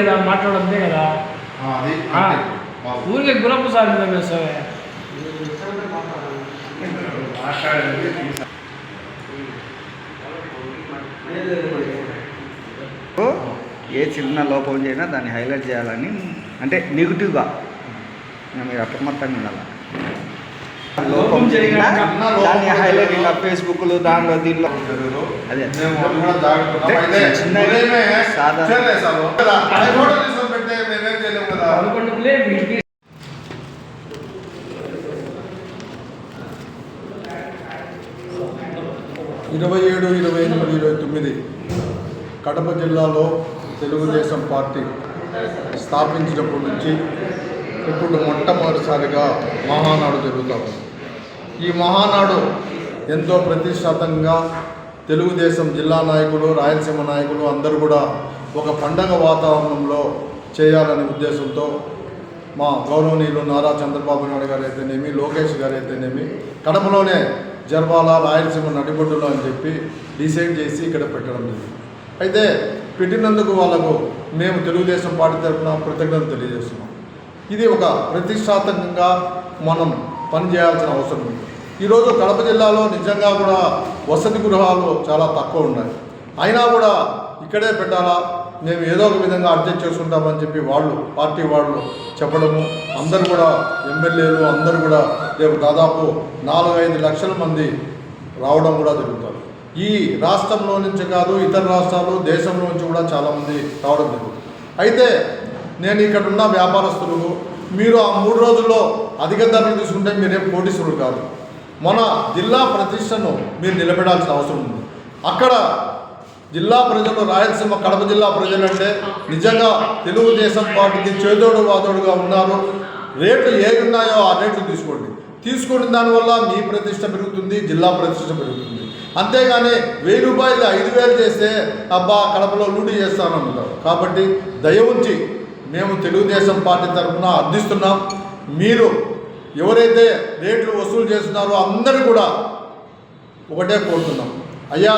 కదా. మాట్లాడంతే కదా. ఊరికే గురపు సార్ మాట్లాడండి ఏ చిన్న లోపం చేసినా దాన్ని హైలైట్ చేయాలని అంటే నెగిటివ్గా మీరు అప్రమత్తంగా ఉండాలి? లోపం జరిగినా దాన్ని హైలైట్ ఇంకా ఫేస్బుక్లు దానిలో దీనిలో. అదే. చిన్న- ఇరవై ఏడు ఇరవై ఎనిమిది ఇరవై తొమ్మిది కడప జిల్లాలో తెలుగుదేశం పార్టీ స్థాపించినప్పటి నుంచి ఇప్పుడు మొట్టమొదటిసారిగా మహానాడు జరుగుతూ ఉంది ఈ మహానాడు ఎంతో ప్రతిష్టాతంగా తెలుగుదేశం జిల్లా నాయకులు రాయలసీమ నాయకులు అందరూ కూడా ఒక పండగ వాతావరణంలో చేయాలనే ఉద్దేశంతో మా గౌరవనీయులు నారా చంద్రబాబు నాయుడు గారు అయితేనేమి లోకేష్ గారు అయితేనేమి కడపలోనే జర్వాల రాయలసీమ నడిబొడ్డులో అని చెప్పి డిసైడ్ చేసి ఇక్కడ పెట్టడం జరిగింది. అయితే పెట్టినందుకు వాళ్ళకు మేము తెలుగుదేశం పార్టీ తరఫున కృతజ్ఞతలు తెలియజేస్తున్నాం. ఇది ఒక ప్రతిష్టాత్మకంగా మనం పనిచేయాల్సిన అవసరం. ఉంది ఈరోజు కడప జిల్లాలో నిజంగా కూడా వసతి గృహాలు చాలా తక్కువ ఉన్నాయి. అయినా కూడా ఇక్కడే పెట్టాలా? మేము ఏదో ఒక విధంగా అడ్జస్ట్ చేసుకుంటామని చెప్పి వాళ్ళు పార్టీ వాళ్ళు చెప్పడము. అందరు కూడా ఎమ్మెల్యేలు అందరూ కూడా రేపు దాదాపు నాలుగు ఐదు లక్షల మంది రావడం కూడా జరుగుతారు ఈ రాష్ట్రంలో నుంచి కాదు ఇతర రాష్ట్రాలు దేశంలో నుంచి కూడా చాలామంది రావడం జరుగుతుంది. అయితే నేను ఇక్కడ ఉన్న వ్యాపారస్తులు మీరు ఆ మూడు రోజుల్లో అధిక ధరలు తీసుకుంటే మీరేం కోటీశ్వరులు కాదు. మన జిల్లా ప్రతిష్టను మీరు నిలబెడాల్సిన అవసరం ఉంది. అక్కడ జిల్లా ప్రజలు రాయలసీమ కడప జిల్లా ప్రజలు అంటే నిజంగా తెలుగుదేశం పార్టీకి చేదోడు వాదోడుగా ఉన్నారు. రేట్లు ఏవి ఉన్నాయో ఆ రేట్లు తీసుకోండి. తీసుకున్న దానివల్ల మీ ప్రతిష్ట పెరుగుతుంది జిల్లా ప్రతిష్ట పెరుగుతుంది. అంతేగాని వెయ్యి రూపాయలు ఐదు వేలు చేస్తే అబ్బా కడపలో లూటీ చేస్తానంటారు కాబట్టి దయ ఉంచి మేము తెలుగుదేశం పార్టీ తరఫున అర్థిస్తున్నాం. మీరు ఎవరైతే రేట్లు వసూలు చేస్తున్నారో అందరూ కూడా ఒకటే కోరుతున్నాం. అయ్యా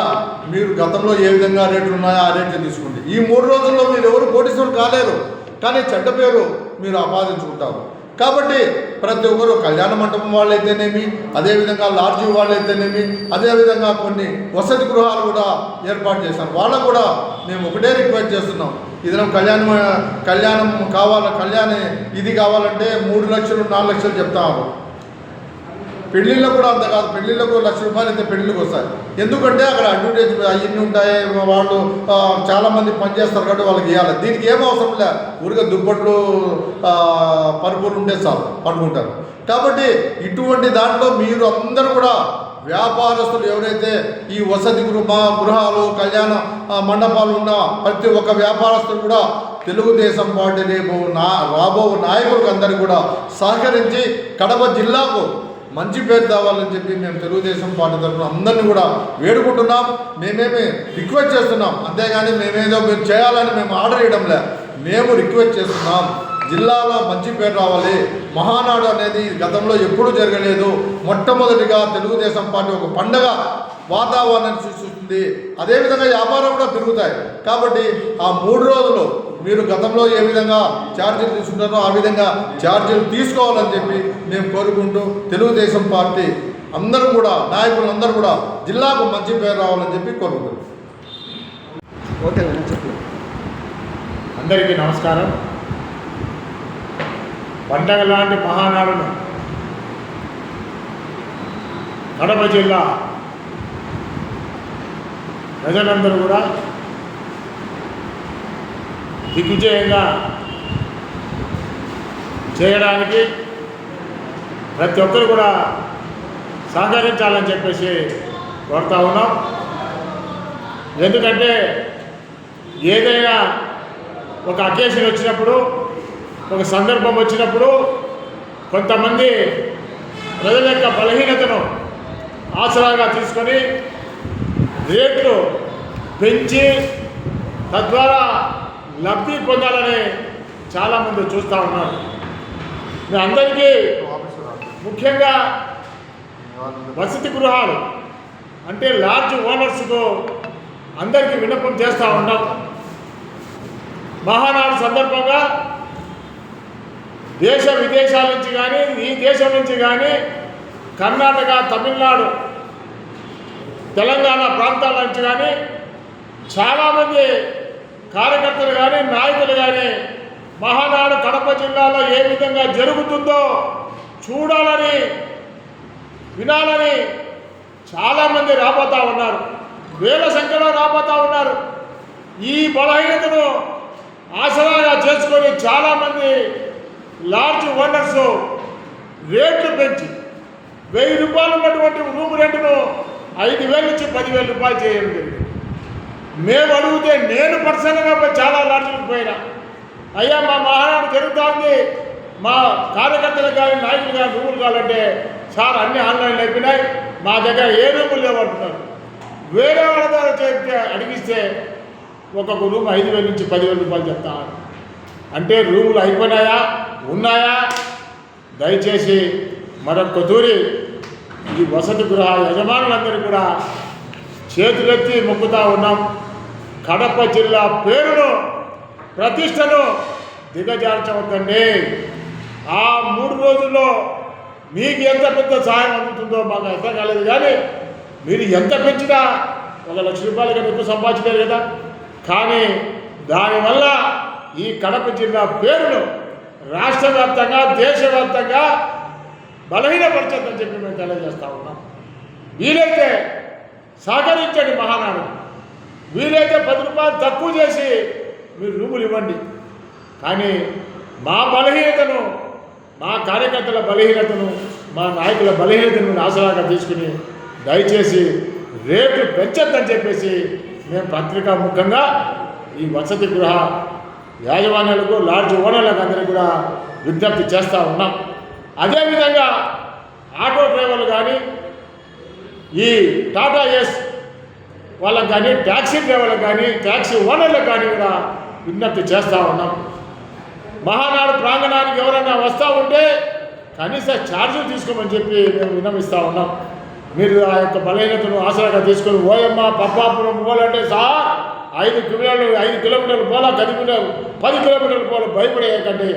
మీరు గతంలో ఏ విధంగా రేట్లు ఉన్నాయో ఆ రేట్లు తీసుకోండి. ఈ మూడు రోజుల్లో మీరు ఎవరు కోటీశ్వరులు కాలేరు కానీ చెడ్డ పేరు మీరు ఆపాదించుకుంటారు. కాబట్టి ప్రతి ఒక్కరు కళ్యాణ మండపం వాళ్ళైతేనేమి అదేవిధంగా లాడ్జీ వాళ్ళైతేనేమి అదేవిధంగా కొన్ని వసతి గృహాలు కూడా ఏర్పాటు చేశారు. వాళ్ళకు కూడా మేము ఒకటే రిక్వెస్ట్ చేస్తున్నాం. ఇదనం కళ్యాణం కళ్యాణం కావాల కళ్యాణ ఇది కావాలంటే మూడు లక్షలు నాలుగు లక్షలు చెప్తాము పెళ్ళిళ్ళకు కూడా అంత కాదు. పెళ్ళిళ్ళకు లక్ష రూపాయలు అయితే పెళ్ళిళ్ళకి వస్తాయి. ఎందుకంటే అక్కడ అడ్వర్టైజ్ అవన్నీ ఉంటాయి. వాళ్ళు చాలామంది పనిచేస్తారు కాబట్టి వాళ్ళకి ఇవ్వాలి. దీనికి ఏం అవసరం లే. ఊరిగా దుప్పట్లు పరుపులు ఉంటే చాలు పడుకుంటారు కాబట్టి ఇటువంటి దాంట్లో మీరు అందరూ కూడా వ్యాపారస్తులు ఎవరైతే ఈ వసతి గృహ గృహాలు కళ్యాణ మండపాలు ఉన్న ప్రతి ఒక్క వ్యాపారస్తులు కూడా తెలుగుదేశం పార్టీ రేపు నా రాబో నాయకులకు అందరికీ కూడా సహకరించి కడప జిల్లాకు మంచి పేరు తేవాలని చెప్పి మేము తెలుగుదేశం పార్టీ తరఫున అందరినీ కూడా వేడుకుంటున్నాం. మేమేమి రిక్వెస్ట్ చేస్తున్నాం. అంతేగాని మేమేదో మీరు చేయాలని మేము ఆర్డర్ ఇవ్వడంలే. మేము రిక్వెస్ట్ చేస్తున్నాం. జిల్లాలో మంచి పేరు రావాలి. మహానాడు అనేది గతంలో ఎప్పుడూ జరగలేదు. మొట్టమొదటిగా తెలుగుదేశం పార్టీ ఒక పండగ వాతావరణాన్ని సృష్టిస్తుంది. అదేవిధంగా వ్యాపారం కూడా పెరుగుతాయి. కాబట్టి ఆ మూడు రోజులు మీరు గతంలో ఏ విధంగా ఛార్జీలు తీసుకుంటారో ఆ విధంగా ఛార్జీలు తీసుకోవాలని చెప్పి మేము కోరుకుంటూ తెలుగుదేశం పార్టీ అందరూ కూడా నాయకులు అందరూ కూడా జిల్లాకు మంచి పేరు రావాలని చెప్పి కోరుకుంటున్నాం. ఓకే చెప్పు. అందరికీ నమస్కారం. పండగ లాంటి మహానాడును కడప జిల్లా ప్రజలందరూ కూడా దిగ్విజయంగా చేయడానికి ప్రతి ఒక్కరు కూడా సహకరించాలని చెప్పేసి కోరుతా ఉన్నాం. ఎందుకంటే ఏదైనా ఒక అకేషన్ వచ్చినప్పుడు ఒక సందర్భం వచ్చినప్పుడు కొంతమంది ప్రజల యొక్క బలహీనతను ఆసరాగా తీసుకొని రేట్లు పెంచి తద్వారా లబ్ధి పొందాలని చాలామంది చూస్తూ ఉన్నారు. మీ అందరికీ ముఖ్యంగా వసతి గృహాలు అంటే లార్జ్ ఓనర్స్కు అందరికీ విన్నపం చేస్తూ ఉన్నాం. మహానాడు సందర్భంగా దేశ విదేశాల నుంచి కానీ ఈ దేశం నుంచి కానీ కర్ణాటక తమిళనాడు తెలంగాణ ప్రాంతాల నుంచి కానీ చాలామంది కార్యకర్తలు కానీ నాయకులు కానీ మహానాడు కడప జిల్లాలో ఏ విధంగా జరుగుతుందో చూడాలని వినాలని చాలామంది రాబోతా ఉన్నారు. వేల సంఖ్యలో రాబోతా ఉన్నారు. ఈ బలహీనతను ఆసరాగా చేసుకొని చాలామంది లార్జ్ ఓనర్స్ రేట్లు పెంచి వెయ్యి రూపాయలు ఉన్నటువంటి రూమ్ రెంట్ను ఐదు వేల నుంచి పదివేల రూపాయలు చేయడం జరిగింది. మేము అడిగితే నేను పర్సనల్గా చాలా లాడ్జ్లకు పోయినా. అయ్యా మా మహానాడు జరుగుతూ ఉంది. మా కార్యకర్తలకు కానీ నాయకులు కానీ రూములు కావాలంటే సార్ అన్ని ఆన్లైన్లో అయిపోయినాయి. మా దగ్గర ఏ రూములు లేవంటున్నారు వేరే వాళ్ళ ద్వారా చెప్తే అడిగిస్తే ఒక్కొక్క రూమ్ ఐదు వేల నుంచి పదివేల రూపాయలు చెప్తాను అంటే రూములు అయిపోయినాయా? ఉన్నాయా? దయచేసి మరొక తూరి ఈ వసతి గృహ యజమానులందరూ కూడా చేతులెత్తి మొక్కుతా ఉన్నాం. కడప జిల్లా పేరును ప్రతిష్టను దిగజార్చవద్దండి. ఆ మూడు రోజుల్లో మీకు ఎంత పెద్ద సహాయం అందుతుందో మాకు అర్థం కాలేదు కానీ మీరు ఎంత పెంచినా ఒక లక్ష రూపాయలు కన్నా ఎక్కువ సంపాదించలేరు కదా. కానీ దానివల్ల ఈ కడప జిల్లా పేరును రాష్ట్ర వ్యాప్తంగా దేశవ్యాప్తంగా బలహీనపరచొద్దని చెప్పి మేము తెలియజేస్తా ఉన్నాం. వీలైతే సహకరించండి మహానాడు. వీలైతే పది రూపాయలు తక్కువ చేసి మీరు రూములు ఇవ్వండి. కానీ మా బలహీనతను మా కార్యకర్తల బలహీనతను మా నాయకుల బలహీనతను ఆసరాగా తీసుకుని దయచేసి రేట్లు పెంచొద్దని చెప్పేసి మేము పత్రికా ముఖంగా ఈ వసతి గృహ యాజమాన్యాలకు లాడ్జ్ ఓనర్లకు అందరికీ కూడా విజ్ఞప్తి చేస్తూ ఉన్నాం. అదేవిధంగా ఆటో డ్రైవర్లు కానీ ఈ టాటా ఎస్ వాళ్ళకు కానీ ట్యాక్సీ డ్రైవర్లకు కానీ ట్యాక్సీ ఓనర్లకు కానీ కూడా విజ్ఞప్తి చేస్తూ ఉన్నాం. మహానాడు ప్రాంగణానికి ఎవరైనా వస్తూ ఉంటే కనీస ఛార్జీలు తీసుకోమని చెప్పి మేము విన్నవిస్తూ ఉన్నాం. మీరు ఆ యొక్క బలహీనతను ఆసరాగా తీసుకొని ఓయమ్మ పప్పాపురం పోవాలంటే సార్ ఐదు కిలోమీటర్లు ఐదు కిలోమీటర్లు పోలా పది కిలోమీటర్లు పది కిలోమీటర్లు పోలా భయపడేయకండి.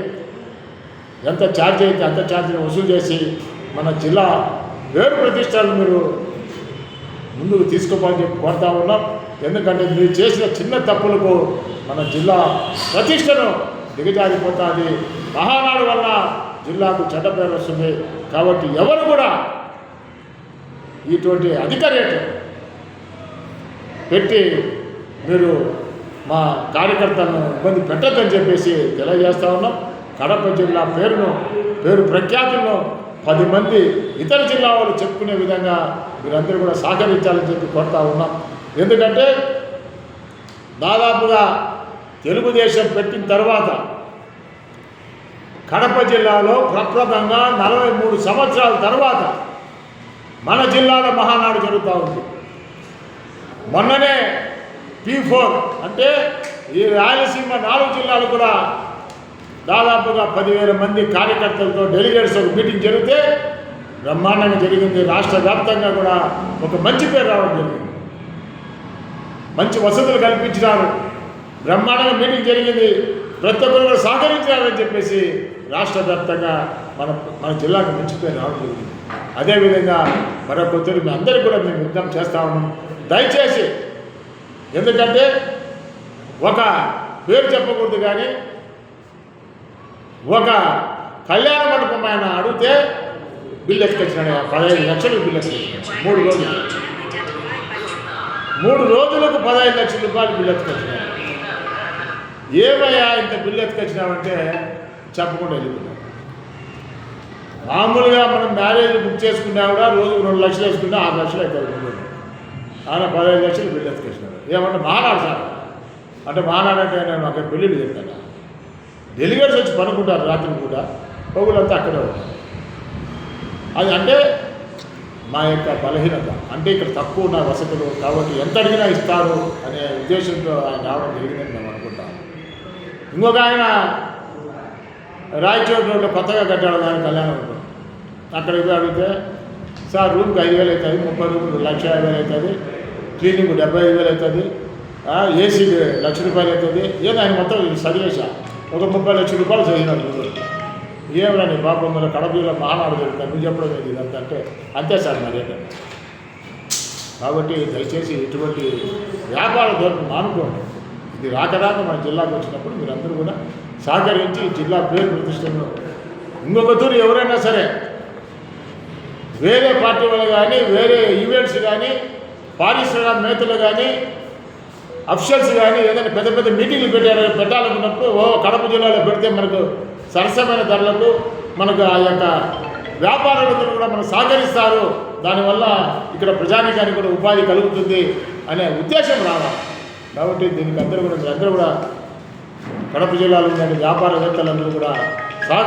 ఎంత ఛార్జ్ అయితే అంత ఛార్జీని వసూలు చేసి మన జిల్లా వేరు ప్రతిష్టాలు మీరు ముందుకు తీసుకోవాలని చెప్పి కోరుతా ఉన్నాం. ఎందుకంటే మీరు చేసిన చిన్న తప్పులకు మన జిల్లా ప్రతిష్టను దిగజారిపోతుంది. మహానాడు వల్ల జిల్లాకు చెడ్డ పేరు వస్తుంది. కాబట్టి ఎవరు కూడా ఇటువంటి అధిక రేటు పెట్టి మీరు మా కార్యకర్తలను ఇబ్బంది పెట్టద్దని చెప్పేసి తెలియజేస్తా ఉన్నాం. కడప జిల్లా పేరును పేరు ప్రఖ్యాతులను పది మంది ఇతర జిల్లా వాళ్ళు చెప్పుకునే విధంగా మీరందరూ కూడా సహకరించాలని చెప్పి కోరుతా ఉన్నాం. ఎందుకంటే దాదాపుగా తెలుగుదేశం పెట్టిన తర్వాత కడప జిల్లాలో ప్రప్రదంగా నలభై మూడు సంవత్సరాల తర్వాత మన జిల్లాలో మహానాడు జరుగుతూ ఉంది. మొన్ననే పీ ఫోర్ అంటే ఈ రాయలసీమ నాలుగు జిల్లాలు కూడా దాదాపుగా పదివేల మంది కార్యకర్తలతో డెలిగేట్స్ ఒక మీటింగ్ జరిగితే బ్రహ్మాండంగా జరిగింది. రాష్ట్ర వ్యాప్తంగా కూడా ఒక మంచి పేరు రావడం జరిగింది. మంచి వసతులు కల్పించినారు. బ్రహ్మాండంగా మీటింగ్ జరిగింది. ప్రతి ఒక్కరు కూడా సహకరించారని చెప్పేసి రాష్ట్ర వ్యాప్తంగా మన మన జిల్లాకు మంచి పేరు రావడం జరిగింది. అదేవిధంగా మరొక మీ అందరికీ కూడా మేము యుద్ధం చేస్తా ఉన్నాం. దయచేసి ఎందుకంటే ఒక పేరు చెప్పకూడదు కానీ ఒక కళ్యాణ మండపం ఆయన అడిగితే బిల్లు ఎత్తుకొచ్చినాడు పదహైదు లక్షలు బిల్లు ఎత్తుకొచ్చినాడు మూడు రోజులు. మూడు రోజులకు పదహైదు లక్షల రూపాయలు బిల్లు ఎత్తుకొచ్చినాడు ఏమయ్యా ఇంత బిల్లు ఎత్తుకొచ్చినామంటే చెప్పకుండా వెళ్ళిపోయినాడు మామూలుగా మనం మ్యారేజ్ బుక్ చేసుకున్నా కూడా రోజుకు రెండు లక్షలు వేసుకున్నా ఆరు లక్షలు అవుతుంది ఆయన పదహైదు లక్షలు బిల్లు ఎత్తుకేసినారు ఏమంటే మానాడు సార్. అంటే మానాడంటే నేను అక్కడ పెళ్ళిళ్ళు చెప్తాను. డెలిగేట్స్ వచ్చి పనుకుంటారు రాత్రి పూట. పొగులంతా అక్కడే ఉంటారు. అది అంటే మా యొక్క బలహీనత. అంటే ఇక్కడ తక్కువ ఉన్న వసతులు కాబట్టి ఎంత అడిగినా ఇస్తారు అనే ఉద్దేశంతో ఆయన రావడం జరిగిందని మేము అనుకుంటాము ఇంకొక ఆయన రాయచోటి రోడ్లో కొత్తగా కట్టాడు దాని కళ్యాణం ఉంటుంది అక్కడికి అడిగితే సార్ రూమ్కి ఐదు వేలు అవుతుంది ముప్పై రూపాయలు లక్ష యాభై వేలు అవుతుంది క్లీనింగ్ డెబ్బై ఐదు వేలు అవుతుంది ఏసీ లక్ష రూపాయలు అవుతుంది. ఏదో ఆయన మొత్తం చదివేశా ఒక ముప్పై లక్షల రూపాయలు చదివినాడు ఏమరా నీ పాపం మన కడపలో మహానాడు జరుగుతుంది నువ్వు చెప్పడం ఏంటి ఇదంతా అంటే? అంతే సార్ మరి కాబట్టి దయచేసి ఇటువంటి వ్యాపార ధోరణి మానుకోండి. ఇది రాకరాక మన జిల్లాకు వచ్చినప్పుడు మీరందరూ కూడా సహకరించి జిల్లా పేరు ప్రతిష్టను ఇంకొక దూరం ఎవరైనా సరే వేరే పార్టీ వాళ్ళు కానీ వేరే ఈవెంట్స్ కానీ పారిశ్రామికవేత్తలు కానీ అఫిషియల్స్ కానీ ఏదైనా పెద్ద పెద్ద మీటింగ్లు పెట్టారు పెట్టాలనుకున్నప్పుడు ఓ కడప జిల్లాలో పెడితే మనకు సరసమైన ధరలకు మనకు ఆ యొక్క వ్యాపారులందరూ కూడా మనకు సహకరిస్తారు. దానివల్ల ఇక్కడ ప్రజానికానికి కూడా ఉపాధి కలుగుతుంది అనే ఉద్దేశం రావాలి కాబట్టి దీనికి అందరూ కూడా అందరూ కూడా కడప జిల్లాలో ఉన్న వ్యాపారవేత్తలందరూ కూడా సహకరి